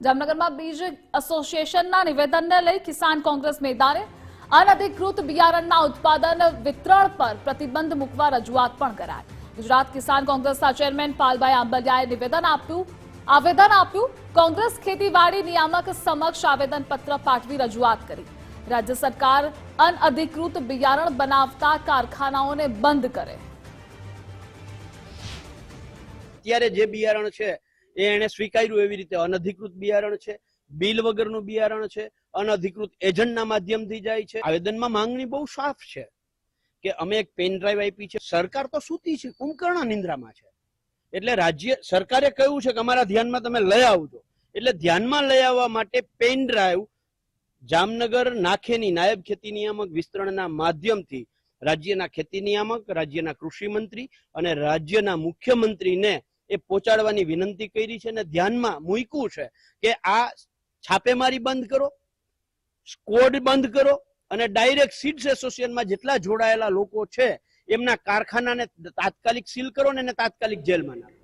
જામનગરમાં બીજ એસોસિએશનના નિવેદનને લઈ કિસાન કોંગ્રેસ મેદાને અનધિકૃત બિયારણના ઉત્પાદન વિતરણ પર પ્રતિબંધ મૂકવા રજૂઆત પણ કરાઈ. ગુજરાત કિસાન કોંગ્રેસના ચેરમેન પાલભાઈ આંબલિયાએ નિવેદન આપ્યું. આવેદન આપ્યું. કોંગ્રેસ ખેતીવાડી નિયામક સમક્ષ આવેદનપત્ર પાઠવી રજૂઆત કરી. રાજ્ય સરકાર અનઅધિકૃત બિયારણ બનાવતા કારખાનાઓને બંધ કરે. અત્યારે જે બિયારણ છે એ એને સ્વીકાર્યું એવી રીતે. અનધિકૃત બિયારણ છે, બિલ વગરનું બિયારણ છે, અનધિકૃત એજન્ટના માધ્યમથી જાય છે. આવેદનમાં માંગણી બહુ સાફ છે કે અમે એક પેન ડ્રાઈવ આપી છે. સરકાર તો સૂતી છે, કુંભકર્ણ નિંદ્રામાં છે. એટલે રાજ્ય, સરકારે કહ્યું છે કે અમારા ધ્યાનમાં તમે લઈ આવજો. એટલે ધ્યાનમાં લઈ આવવા માટે પેન ડ્રાઈવ જામનગર નાખેની નાયબ ખેતી નિયામક વિસ્તરણના માધ્યમથી રાજ્યના ખેતી નિયામક, રાજ્યના કૃષિ મંત્રી અને રાજ્યના મુખ્યમંત્રીને એ પહોંચાડવાની વિનંતી કરી છે અને ધ્યાનમાં મૂક્યું છે કે આ છાપેમારી બંધ કરો, સ્કોડ બંધ કરો અને ડાયરેક્ટ સીડ્સ એસોસિએશનમાં જેટલા જોડાયેલા લોકો છે, એમના કારખાનાને તાત્કાલિક સીલ કરો ને એને તાત્કાલિક જેલમાં નાખો.